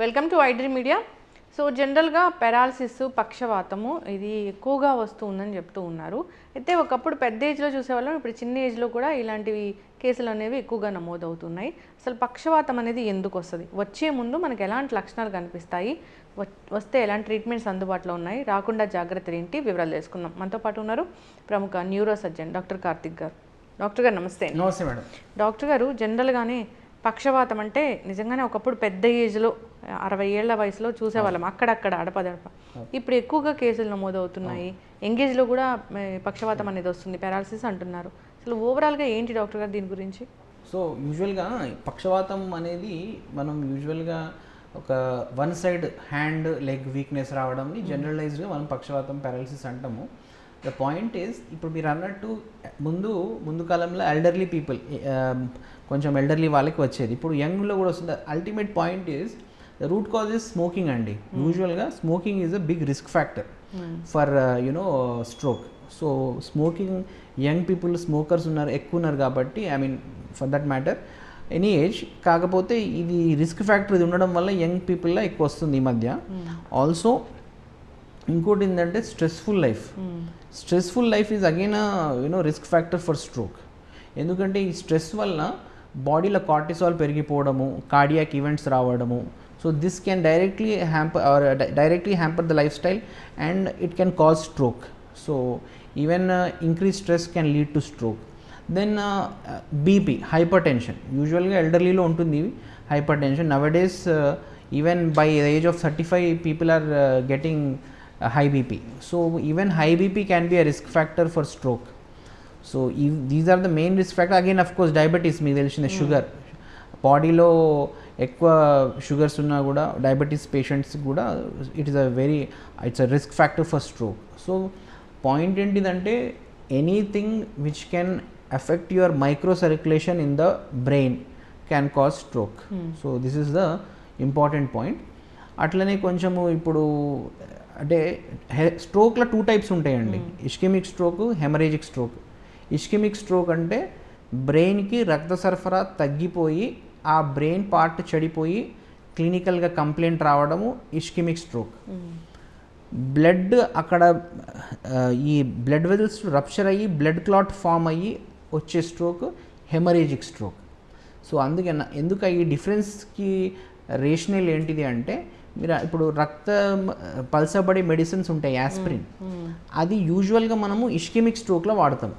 Welcome to iDream media so జనరల్గా paralysis పక్షవాతము ఇది ఎక్కువగా వస్తుందని చెప్తూ ఉన్నారు. అయితే ఒకప్పుడు పెద్ద ఏజ్లో చూసేవాళ్ళం ఇప్పుడు చిన్న ఏజ్లో కూడా ఇలాంటివి కేసులు అనేవి ఎక్కువగా నమోదవుతున్నాయి. అసలు పక్షవాతం అనేది ఎందుకు వస్తుంది? వచ్చే ముందు మనకి ఎలాంటి లక్షణాలు కనిపిస్తాయి? వస్తే ఎలాంటి ట్రీట్మెంట్స్ అందుబాటులో ఉన్నాయి? రాకుండా జాగ్రత్తలు ఏంటి? వివరాలు తెలుసుకుందాం. మనతో పాటు ఉన్నారు ప్రముఖ న్యూరో సర్జన్ డాక్టర్ కార్తిక్ గారు. డాక్టర్ గారు నమస్తే. నమస్తే మేడం. డాక్టర్ గారు జనరల్గానే పక్షవాతం అంటే నిజంగానే ఒకప్పుడు పెద్ద ఏజ్లో అరవై ఏళ్ళ వయసులో చూసేవాళ్ళం అక్కడక్కడ అడపదడప ఇప్పుడు ఎక్కువగా కేసులు నమోదవుతున్నాయి. ఎంగేజ్లో కూడా పక్షవాతం అనేది వస్తుంది పారాలసిస్ అంటున్నారు. అసలు ఓవరాల్గా ఏంటి డాక్టర్ గారు దీని గురించి? సో యూజువల్గా పక్షవాతం అనేది మనం యూజువల్గా ఒక one side hand leg weakness రావడంని జనరలైజ్డ్గా మనం పక్షవాతం పారాలసిస్ అంటాము. ద పాయింట్ ఈస్ ఇప్పుడు మీరు అన్నట్టు ముందు ముందు కాలంలో ఎల్డర్లీ పీపుల్ కొంచెం ఎల్డర్లీ వాళ్ళకి వచ్చేది. ఇప్పుడు యంగ్లో కూడా వస్తుంది. Ultimate point is the root cause is smoking అండి యూజువల్గా smoking is a big risk factor for you know stroke so smoking young people smokers ఉన్నారు ఎక్కువ ఉన్నారు కాబట్టి I mean for that matter any age కాకపోతే ఇది రిస్క్ ఫ్యాక్టర్ ఇది ఉండడం వల్ల యంగ్ పీపుల్లో ఎక్కువ వస్తుంది ఈ మధ్య. ఆల్సో ఇంకోటి ఏంటంటే stressful life stressful life is again you know risk factor for stroke ఎందుకంటే ఈ స్ట్రెస్ వల్ల బాడీలో కార్టిసాల్ పెరిగిపోవడము కార్డియాక్ ఈవెంట్స్ రావడము so this can directly hamper or directly hamper the lifestyle and it can cause stroke so even increase stress can lead to stroke then BP hypertension యూజువల్గా ఎల్డర్లీలో ఉంటుంది hypertension nowadays even by age of thirty five people are getting high BP so even high BP can be a risk factor for stroke so ఈ these are the main risk factor again of course diabetes మీకు తెలిసిన sugar బాడీలో ఎక్కువ sugars ఉన్నా కూడా diabetes patients కూడా it is a very it's a risk factor for stroke so point ఏంటిదంటే anything which can affect your micro circulation in the brain can cause stroke so this is the important point అట్లనే కొంచెము ఇప్పుడు అంటే స్ట్రోక్లో two types ఉంటాయండి. Ischemic stroke hemorrhagic stroke. Ischemic stroke అంటే బ్రెయిన్కి రక్త సరఫరా తగ్గిపోయి ఆ బ్రెయిన్ పార్ట్ చెడిపోయి క్లినికల్గా కంప్లైంట్ రావడము ఇష్కిమిక్ స్ట్రోక్. బ్లడ్ అక్కడ ఈ బ్లడ్ వెజల్స్ రప్చర్ అయ్యి బ్లడ్ క్లాట్ ఫామ్ అయ్యి వచ్చే స్ట్రోక్ హెమరేజిక్ స్ట్రోక్. సో అందుకే ఎందుక ఎందుకు ఈ డిఫరెన్స్కి రేషనల్ ఏంటిది అంటే మీరు ఇప్పుడు రక్తం పల్సబడే మెడిసిన్స్ ఉంటాయి యాస్ప్రిన్ అది యూజువల్గా మనము ఇష్కెమిక్ స్ట్రోక్లో వాడతాం.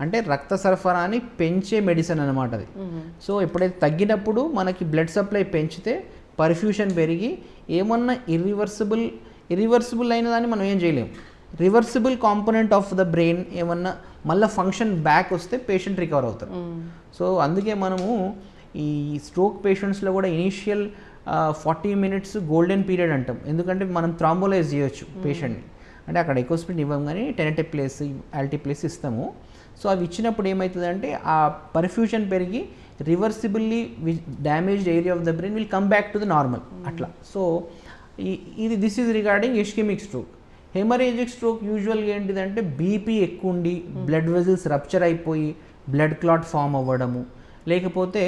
అంటే రక్త సరఫరాని పెంచే మెడిసిన్ అనమాట అది. సో ఎప్పుడైతే తగ్గినప్పుడు మనకి బ్లడ్ సప్లై పెంచితే పర్ఫ్యూషన్ పెరిగి ఏమన్నా ఇర్రివర్సిబుల్ ఇర్రివర్సిబుల్ అయిన దాన్ని మనం ఏం చేయలేం. Reversible component of the brain ఏమన్నా మళ్ళీ ఫంక్షన్ బ్యాక్ వస్తే పేషెంట్ రికవర్ అవుతారు. సో అందుకే మనము ఈ స్ట్రోక్ పేషెంట్స్లో కూడా initial forty minutes golden period అంటాం. ఎందుకంటే మనం థ్రాంబోలైజ్ చేయొచ్చు పేషెంట్ని. అంటే అక్కడ ఎకోస్పిన్ ఇవ్వం కానీ టెనటే ప్లేస్ ఆల్టీ ప్లేస్ ఇస్తాము. సో అవి ఇచ్చినప్పుడు ఏమవుతుందంటే ఆ పర్ఫ్యూషన్ పెరిగి reversibly damaged area of the brain will come back to the normal అట్లా. సో ఇది this is regarding ischemic stroke hemorrhagic stroke యూజువల్గా ఏంటిదంటే బీపీ ఎక్కువ ఉండి బ్లడ్ వెజల్స్ రప్చర్ అయిపోయి బ్లడ్ క్లాట్ ఫామ్ అవ్వడము. లేకపోతే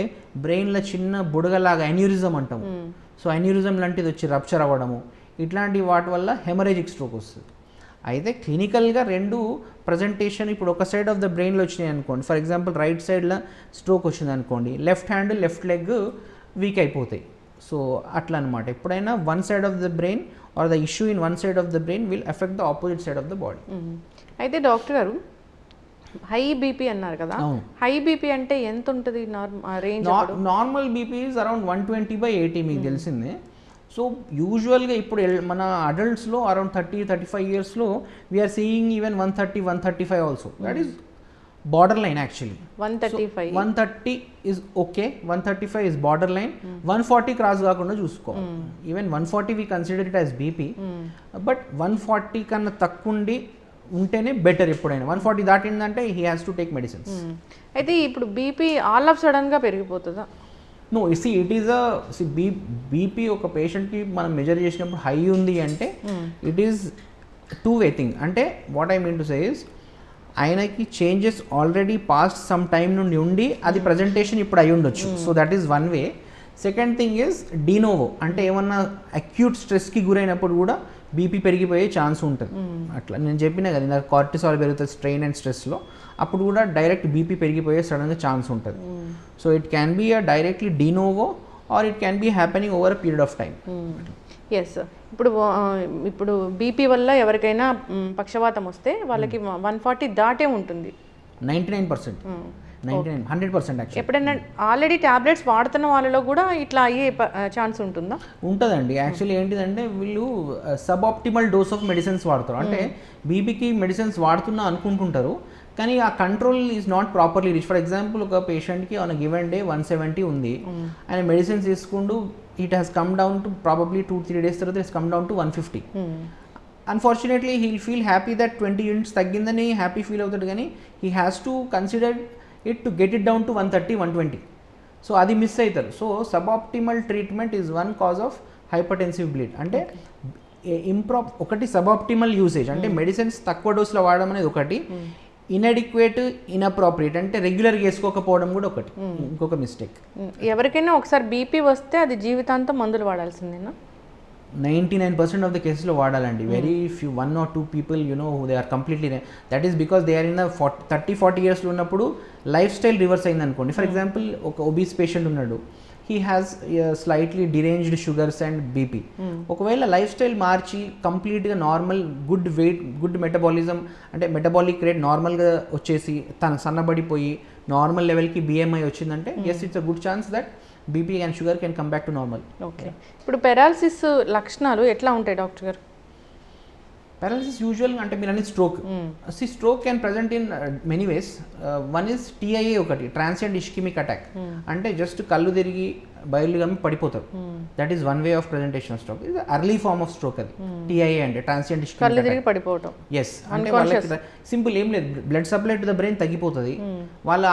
బ్రెయిన్లో చిన్న బుడగలాగా అన్యూరిజం అంటాము సో అన్యూరిజం లాంటిది వచ్చి రప్చర్ అవ్వడము ఇట్లాంటి వాటి వల్ల హెమరేజిక్ స్ట్రోక్ వస్తుంది. అయితే క్లినికల్గా రెండు ప్రజెంటేషన్ ఇప్పుడు ఒక సైడ్ ఆఫ్ ద బ్రెయిన్లో వచ్చినాయి అనుకోండి. ఫర్ ఎగ్జాంపుల్ రైట్ సైడ్లో స్ట్రోక్ వచ్చింది అనుకోండి. Left hand left leg weak అయిపోతాయి. సో అట్లా అనమాట ఎప్పుడైనా one side of the brain or the issue in one side of the brain will effect the opposite side of the body. అయితే doctor గారు high BP అన్నారు కదా. High BP అంటే ఎంత ఉంటుంది normal range normal BP is around one twenty by eighty మీకు తెలిసిందే. So యూజువల్గా ఇప్పుడు మన అడల్ట్స్లో అరౌండ్ థర్టీ థర్టీ ఫైవ్ ఇయర్స్లో we're seeing even one thirty one thirty five also that is border line actually one thirty five one thirty is okay one thirty five is border line one forty cross కాకుండా చూసుకోవాలి even one forty we consider it as BP but one forty కన్నా తక్కువ ఉండి ఉంటేనే better ఎప్పుడైనా. One forty దాటిందంటే he has to take medicines అయితే ఇప్పుడు BP all of సడన్గా పెరిగిపోతుందా? No see it is a see be BP ఒక పేషెంట్కి మనం మెజర్ చేసినప్పుడు హై ఉంది అంటే it is two way thing అంటే what I mean to say is ఆయనకి changes already past some time నుండి ఉండి అది ప్రజెంటేషన్ ఇప్పుడు అయి ఉండొచ్చు. So that is one way second thing is de novo అంటే ఏమన్నా అక్యూట్ స్ట్రెస్కి గురైనప్పుడు కూడా బీపీ పెరిగిపోయే ఛాన్స్ ఉంటుంది. అట్లా నేను చెప్పిన కదా నాకు కార్టిసాల్ పెరుగుతుంది స్ట్రెయిన్ అండ్ స్ట్రెస్లో అప్పుడు కూడా డైరెక్ట్ బీపీ పెరిగిపోయే సడన్గా ఛాన్స్ ఉంటుంది. So it can be a directly de novo or it can be happening over a period of time yes ఇప్పుడు ఇప్పుడు బీపీ వల్ల ఎవరికైనా పక్షవాతం వస్తే వాళ్ళకి వన్ ఫార్టీ దాటే ఉంటుంది. Ninety nine percent. Ninety nine hundred percent actual ఎప్పుడైనా ఆల్రెడీ టాబ్లెట్స్ వాడుతున్న వాళ్ళలో కూడా ఇట్లా అయ్యే ఛాన్స్ ఉంటుందా? ఉంటుందండి. యాక్చువల్లీ ఏంటిదంటే వీళ్ళు sub optimal dose of medicines వాడతారు. అంటే బీపీకి మెడిసిన్స్ వాడుతున్నా అనుకుంటుంటారు కానీ ఆ control is not properly reach for example ఒక పేషెంట్కి on given day one seventy ఉంది. ఆయన మెడిసిన్స్ తీసుకుంటూ it has come down to probably two three days తర్వాత it's come down to one fifty unfortunately he'll feel happy that twenty units తగ్గిందని happy feel అవుతాడు కానీ he has to consider it to get it down to one thirty one twenty so అది miss అవుతారు. So sub optimal treatment is one cause of hypertensive bleed అంటే ఇంప్రాప్ ఒకటి sub optimal usage అంటే medicines తక్కువ డోస్లో వాడడం అనేది ఒకటి. ఇన్అడిక్వేట్ ఇన్అప్రాప్రియేట్ అంటే రెగ్యులర్గా వేసుకోకపోవడం కూడా ఒకటి. ఇంకొక మిస్టేక్ ఎవరికైనా ఒకసారి బీపీ వస్తే అది జీవితాంతం మందులు వాడాల్సిందేనా? Ninety nine percent of the కేసెస్లో వాడాలండి. Very few one or two people you know they are completely that is because they are in forty thirty forty ఇయర్స్లో ఉన్నప్పుడు లైఫ్ స్టైల్ రివర్స్ అయింది అనుకోండి ఫర్ ఎగ్జాంపుల్ ఒక ఒబీస్ పేషెంట్ ఉన్నాడు. He has slightly deranged sugars and BP ఒకవేళ life style మార్చి కంప్లీట్గా normal good weight good metabolism అంటే మెటబాలిక్ రేట్ నార్మల్గా వచ్చేసి తన సన్నబడిపోయి నార్మల్ లెవెల్కి బిఎంఐ వచ్చిందంటే yes it's a good chance that BP and sugar can come back to normal okay ఇప్పుడు పెరాలసిస్ లక్షణాలు ఎట్లా ఉంటాయి డాక్టర్ గారు? పారాలసిస్ యూజువల్ అంటే మీరు అనేది stroke see stroke can present in many ways one is TIA ఒకటి ట్రాన్సియంట్ ఇష్కిమిక్ అటాక్ అంటే జస్ట్ కళ్ళు తిరిగి బయలు గమ్మి పడిపోతారు. That is one way of presentation stroke ఇది అర్లీ ఫార్మ్ ఆఫ్ స్ట్రోక్ అది. టీఐఏ అంటే ట్రాన్సియంట్ ఇష్కిమిక్ పడిపోవటం. ఎస్ అంటే వాళ్ళకి సింపుల్ ఏం లేదు. Blood supply to the brain తగ్గిపోతుంది. వాళ్ళ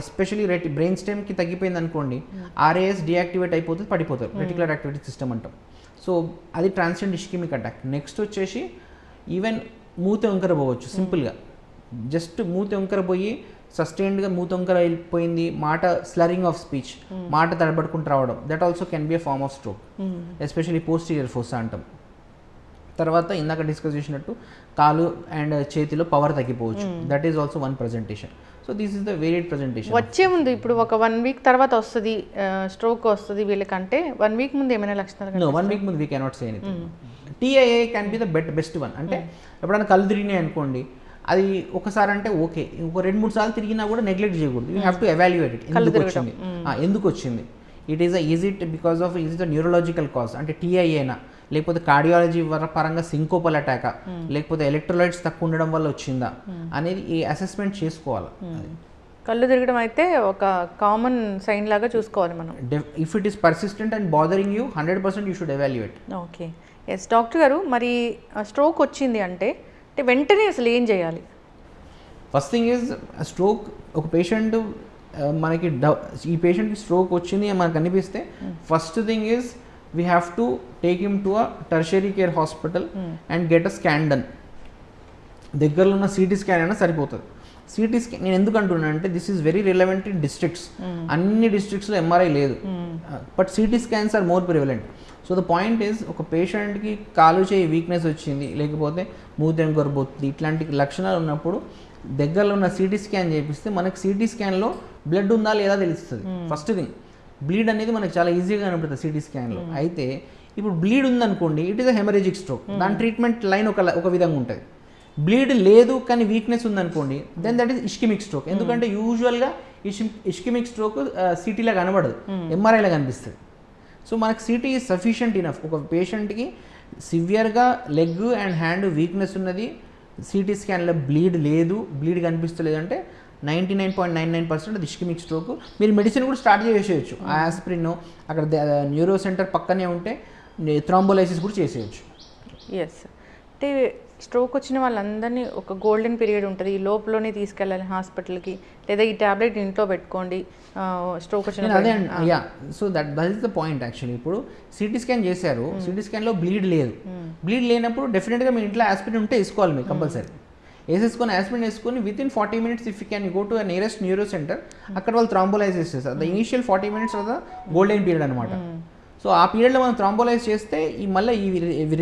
ఎస్పెషలీ రెట్ బ్రెయిన్ స్టెమ్కి తగ్గిపోయింది అనుకోండి ఆర్ఏఎస్ డియాక్టివేట్ అయిపోతుంది పడిపోతారు. రెటికులర్ యాక్టివిటీ సిస్టమ్ అంటాం. సో అది ట్రాన్సియంట్ ఇష్కిమిక్ అటాక్ నెక్స్ట్ వచ్చేసి ఈవెన్ మూత వంకర పోవచ్చు సింపుల్గా జస్ట్ మూత వంకర పోయి సస్టైన్డ్గా మూత వంకర అయిపోయింది మాట స్లరింగ్ ఆఫ్ స్పీచ్ మాట తడబడుకుంటూ రావడం. That also can be a form of stroke especially posterior force అంటాం తర్వాత ఇందాక డిస్కస్ చేసినట్టు కాలు అండ్ చేతిలో పవర్ తగ్గిపోవచ్చు. That is also one presentation so this is the varied presentation వచ్చే ముందు ఇప్పుడు ఒక వన్ వీక్ తర్వాత వస్తుంది స్ట్రోక్ వస్తుంది వీళ్ళకంటే వన్ వీక్ ముందు ఏమైనా లక్షణాలు వన్ వీక్ ముందు we cannot say anything TIA can be the bet best one అంటే ఎప్పుడైనా కళ్ళు తిరిగినాయి అనుకోండి అది ఒకసారి అంటే ఓకే. ఒక రెండు మూడు సార్లు తిరిగినా కూడా నెగ్లెక్ట్ చేయకూడదు. You have to evaluate it ఎందుకు వచ్చింది? ఎందుకు వచ్చింది? It is is it because of is it neurological cause అంటే టీఐఏనా లేకపోతే కార్డియాలజీ పరంగా సింకోపల్ అటాక్ లేకపోతే ఎలక్ట్రోలైట్స్ తక్కువ ఉండడం వల్ల వచ్చిందా? అనేది ఈ అసెస్మెంట్ చేసుకోవాలి? కళ్ళు తిరగడం అయితే ఒక కామన్ సైన్ లాగా చూసుకోవాలి మనం. If it is persistent and bothering you hundred percent you should evaluate okay yes doctor గారు మరి స్ట్రోక్ వచ్చింది అంటే అంటే వెంటనే అసలు ఏం చేయాలి? ఫస్ట్ థింగ్ ఈజ్ స్ట్రోక్ ఒక పేషెంట్ మనకి ఈ పేషెంట్కి స్ట్రోక్ వచ్చింది అని మనకు అనిపిస్తే first thing is we have to take him to a tertiary care hospital and get a scan done దగ్గరలో ఉన్న సిటీ స్కాన్ అయినా సరిపోతుంది. సిటీ స్కాన్ నేను ఎందుకు అంటున్నాను అంటే this is very relevant in districts అన్ని డిస్ట్రిక్ట్స్లో ఎంఆర్ఐ లేదు. But CT scans are more prevalent so the point is ఒక పేషెంట్కి కాలు చేయి వీక్నెస్ వచ్చింది లేకపోతే మూతెం కొరబోతుంది ఇట్లాంటి లక్షణాలు ఉన్నప్పుడు దగ్గరలో ఉన్న సిటీ స్కాన్ చేపిస్తే మనకి సిటీ స్కాన్లో బ్లడ్ ఉందా లేదా తెలుస్తుంది. ఫస్ట్ థింగ్ బ్లీడ్ అనేది మనకి చాలా ఈజీగా కనబడుతుంది సిటీ స్కాన్లో అయితే ఇప్పుడు బ్లీడ్ ఉందనుకోండి it is a hemorrhagic stroke దాని ట్రీట్మెంట్ లైన్ ఒక ఒక విధంగా ఉంటుంది. బ్లీడ్ లేదు కానీ వీక్నెస్ ఉందనుకోండి then that is ischemic stroke ఎందుకంటే యూజువల్గా ఇష్కిమిక్ స్ట్రోక్ సిటీలో కనబడదు. ఎంఆర్ఐలో కనిపిస్తుంది సో మనకు సిటీ ఈజ్ సఫిషియంట్ ఇనఫ్ ఒక పేషెంట్కి సివియర్గా లెగ్ అండ్ హ్యాండ్ వీక్నెస్ ఉన్నది. సిటీ స్కాన్లో బ్లీడ్ లేదు బ్లీడ్ కనిపిస్తలేదు అంటే ninety nine point nine nine percent అది ఇష్కిమిక్ స్ట్రోక్ మీరు మెడిసిన్ కూడా స్టార్ట్ చేసేయచ్చు. ఆ ఆస్ప్రిన్ అక్కడ న్యూరో సెంటర్ పక్కనే ఉంటే థ్రాంబోలైసిస్ కూడా చేసేయచ్చు. ఎస్ అంటే స్ట్రోక్ వచ్చిన వాళ్ళందరినీ ఒక గోల్డెన్ పీరియడ్ ఉంటుంది. ఈ లోపలనే తీసుకెళ్ళాలి హాస్పిటల్కి. లేదా ఈ ట్యాబ్లెట్ ఇంట్లో పెట్టుకోండి. స్ట్రోక్ వచ్చిన అదే yeah. So that that is the point actually. ఇప్పుడు సిటీ స్కాన్ చేశారు. సిటీ స్కాన్లో బ్లీడ్ లేదు. బ్లీడ్ లేనప్పుడు డెఫినెట్గా మీ ఇంట్లో ఆస్పిరిన్ ఉంటే వేసుకోవాలి మీరు కంపల్సరీ. వేసేసుకొని ఆస్పిరిన్ వేసుకొని within forty minutes if you can go to nearest neuro centre అక్కడ వాళ్ళు థ్రాంబోలైజ్ చేసేస్తారు the initial forty minutes of the golden period అనమాట సో ఆ పీరియడ్లో మనం థ్రాంబోలైజ్ చేస్తే ఈ మళ్ళీ ఈ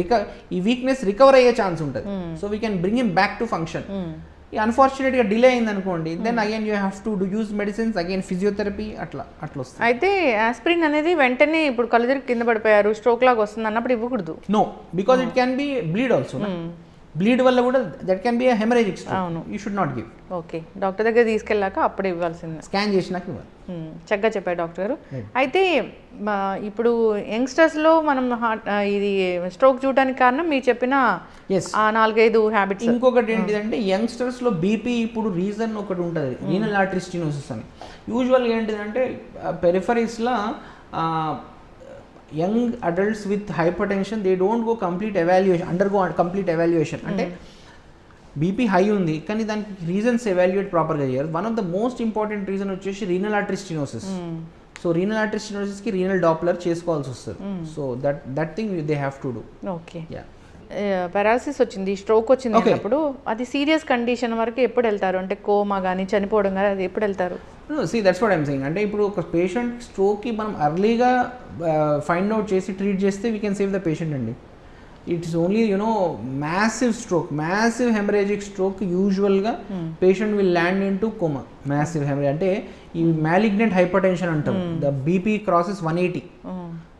రిక ఈ వీక్నెస్ రికవర్ అయ్యే ఛాన్స్ ఉంటుంది. So we can bring him back to function అన్ఫార్చునేట్గా delay అయింది అనుకోండి then again you have to do use medicines again physiotherapy అట్లా అట్లా వస్తుంది. అయితే ఆస్పిరిన్ అనేది వెంటనే ఇప్పుడు కళ్ళు తిరిగి కింద పడిపోయారు స్ట్రోక్ లాగా వస్తుంది అన్నప్పుడు ఇవ్వకూడదు. No because it can be bleed also bleed వల్ల కూడా దట్ క్యాన్ బి హెమరేజిక్ అవును. You should not give okay doctor దగ్గర తీసుకెళ్ళాక అప్పుడు ఇవ్వాల్సిందే. స్కాన్ చేసినాక ఇవ్వాలి. మ్మ్. చక్కగా చెప్పారు డాక్టర్ గారు. అయితే ఇప్పుడు యంగ్స్టర్స్లో మనం హార్ట్ ఇది స్ట్రోక్ చూడడానికి కారణం మీరు చెప్పిన నాలుగైదు హ్యాబిట్స్ ఇంకొకటి ఏంటిదంటే యంగ్స్టర్స్లో బీపీ ఇప్పుడు రీజన్ ఒకటి ఉంటుంది. రీనల్ ఆర్టరీ స్టినోసిస్ అని. యూజువల్గా ఏంటిదంటే పెరిఫరీస్లో young adults with hypertension they don't go complete evaluation undergo complete evaluation. అంటే బీపీ హై ఉంది కానీ దానికి రీజన్స్ ఎవాల్యుయేట్ ప్రాపర్గా చేయరు. One of the most important reason వచ్చేసి renal artery stenosis so renal artery స్టినోసిస్కి renal Doppler చేసుకోవాల్సి వస్తుంది. So that that thing they have to do okay yeah paralysis వచ్చింది స్ట్రోక్ వచ్చింది. అన్నప్పుడు అది సీరియస్ కండిషన్ వరకు ఎప్పుడు వెళ్తారు? అంటే కోమా కానీ చనిపోవడం కానీ అది ఎప్పుడు వెళ్తారు? See that's what I'm saying అంటే ఇప్పుడు ఒక పేషెంట్ స్ట్రోక్కి మనం అర్లీగా ఫైండ్ అవుట్ చేసి ట్రీట్ చేస్తే we can save the patient అండి. It's only you know massive stroke massive hemorrhagic stroke యూజువల్గా patient will land into coma massive hemorrhage అంటే ఈ మ్యాలిగ్నెంట్ హైపర్ టెన్షన్ అంటాం. The BP crosses one eighty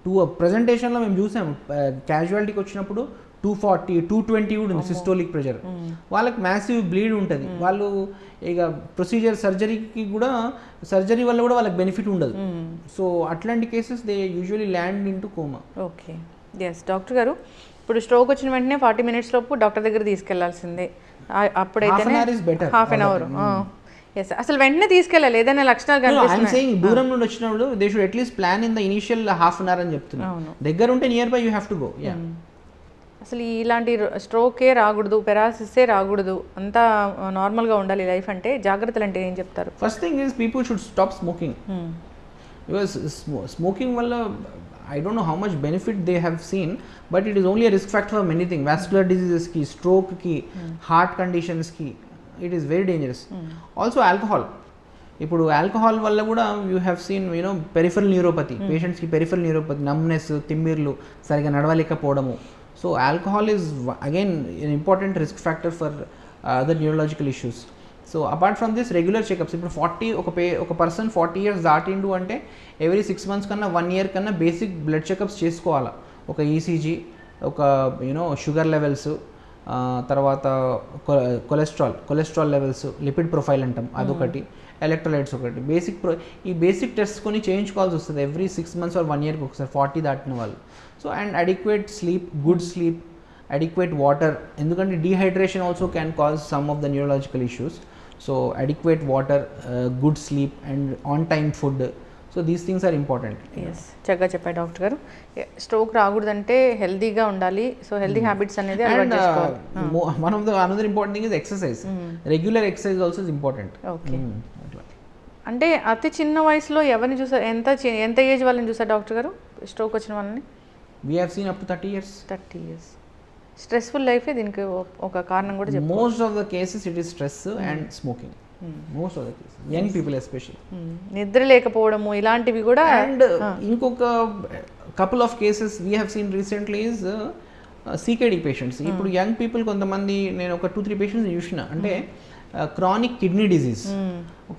two ప్రజెంటేషన్లో మేము చూసాము క్యాజువాలిటీకి వచ్చినప్పుడు two forty two twenty కూడా ఉంది సిస్టోలిక్ ప్రెషర్ వాళ్ళకి మ్యాసివ్ బ్లీడ్ ఉంటుంది. వాళ్ళు ఇక ప్రొసీజర్ సర్జరీకి కూడా సర్జరీ వల్ల కూడా వాళ్ళకి బెనిఫిట్ ఉండదు. సో అట్లాంటి cases they usually land into coma okay yes doctor గారు ఇప్పుడు స్ట్రోక్ వచ్చిన వెంటనే ఫార్టీ మినిట్స్ లోపు డాక్టర్ దగ్గర తీసుకెళ్ళాల్సిందే. better. Half an hour yes అసలు వెంటనే తీసుకెళ్ళాలి. ఏదైనా లక్షణాలు కనిపిస్తున్నాయి. దూరం నుండి వచ్చినప్పుడు they should at least plan in the initial half an hour అని చెప్తున్నా. దగ్గర ఉంటే nearby you have to go yeah అసలు ఇలాంటి స్ట్రోకే రాకూడదు పెరాసిసే రాకూడదు. అంతా నార్మల్గా ఉండాలి లైఫ్ అంటే జాగ్రత్తలు అంటే ఏం చెప్తారు? First thing is people should stop smoking. Because smoking వల్ల I don't know how much benefit they have seen but it is only risk factor for many thing vascular డిజీజెస్కి స్ట్రోక్కి heart కండిషన్స్కి it is very dangerous also alcohol ఇప్పుడు alcohol వల్ల కూడా you have seen you know peripheral neuropathy పేషెంట్స్కి peripheral neuropathy numbness తిమ్మిర్లు సరిగా నడవలేకపోవడము. So alcohol is again important risk factor for other neurological issues so apart from this regular checkups ఇప్పుడు forty ఒక పే ఒక పర్సన్ ఫార్టీ ఇయర్స్ దాటిండు అంటే every six months కన్నా వన్ ఇయర్ కన్నా బేసిక్ బ్లడ్ చెకప్స్ చేసుకోవాలా. ఒక ఈసీజీ ఒక యూనో షుగర్ లెవెల్స్ తర్వాత cholesterol cholesterol levels lipid profile అంటాం అదొకటి. ఎలక్ట్రోలైట్స్ ఒకటి. బేసిక్ ప్రో ఈ బేసిక్ టెస్ట్ కొని చేయించుకోవాల్సి వస్తుంది. Every six months or one ఇయర్కి ఒకసారి ఫార్టీ దాటిన వాళ్ళు. So and adequate sleep good sleep adequate water. ఎందుకంటే dehydration also can cause some of the neurological issues. So adequate water good sleep and on time food. So these things are important yes చక్కగా చెప్పారు doctor గారు. Stroke రాకూడదంటే హెల్దీగా ఉండాలి. So healthy habits అనేది one of the another important thing is exercise regular exercise also is important okay అంటే అతి చిన్న వయసులో ఎవరిని చూసారు ఎంత ఎంత ఏజ్ వాళ్ళని చూసారు డాక్టర్ గారు? స్ట్రోక్ వచ్చిన వాళ్ళని? We have seen up to thirty years thirty years stressful లైఫే దీనికి ఒక కారణం కూడా most of the cases it is stress and smoking most of the young people especially hmm. నిద్ర లేకపోవడము ఇలాంటివి కూడా అండ్ ఇంకొక couple of cases we have seen recently is CKD patients ఇప్పుడు యంగ్ పీపుల్ కొంతమంది నేను ఒక టూ త్రీ పేషెంట్స్ చూసిన. అంటే chronic kidney disease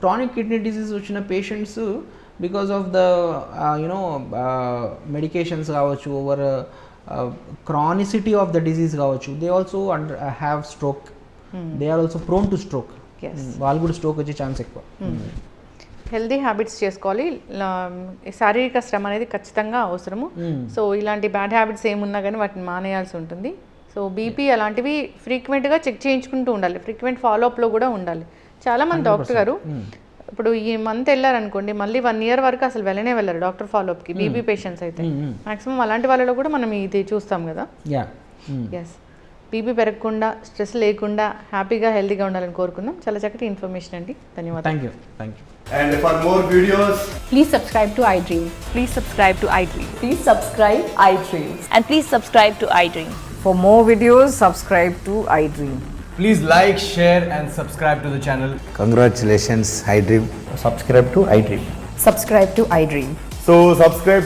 chronic kidney disease వచ్చిన patients because of the you know medications కావచ్చు over chronicity of the disease కావచ్చు. They also under have stroke they are also prone to stroke. వాళ్ళు కూడా stroke వచ్చే chance ఎక్కువ. Healthy habits చేసుకోవాలి. లా- శారీరక శ్రమ అనేది ఖచ్చితంగా అవసరము. Mm. సో ఇలాంటి బ్యాడ్ హ్యాబిట్స్ ఏమున్నా కానీ వాటిని మానేయాల్సి ఉంటుంది. సో బీపీ అలాంటివి ఫ్రీక్వెంట్గా చెక్ చేయించుకుంటూ ఉండాలి. ఫ్రీక్వెంట్ ఫాలోఅప్లో కూడా ఉండాలి. చాలామంది డాక్టర్ గారు ఇప్పుడు ఈ మంత్ వెళ్ళారనుకోండి మళ్ళీ వన్ ఇయర్ వరకు అసలు వెళ్ళనే వెళ్ళరు డాక్టర్ ఫాలోఅప్కి బీపీ పేషెంట్స్ అయితే. మాక్సిమం అలాంటి వాళ్ళలో కూడా మనం ఇది చూస్తాం కదా. ఎస్ బీపీ పెరగకుండా స్ట్రెస్ లేకుండా హ్యాపీగా హెల్తీగా ఉండాలని కోరుకుందాం చాలా చక్కటి ఇన్ఫర్మేషన్ అండి ధన్యవాదాలు thank you thank you And for more videos, Please subscribe to iDream. Please subscribe to iDream. Please subscribe iDream. And please subscribe to iDream. For more videos, subscribe to iDream. Please like, share, and subscribe to the channel. Congratulations, iDream. subscribe to iDream. Subscribe to iDream. So subscribe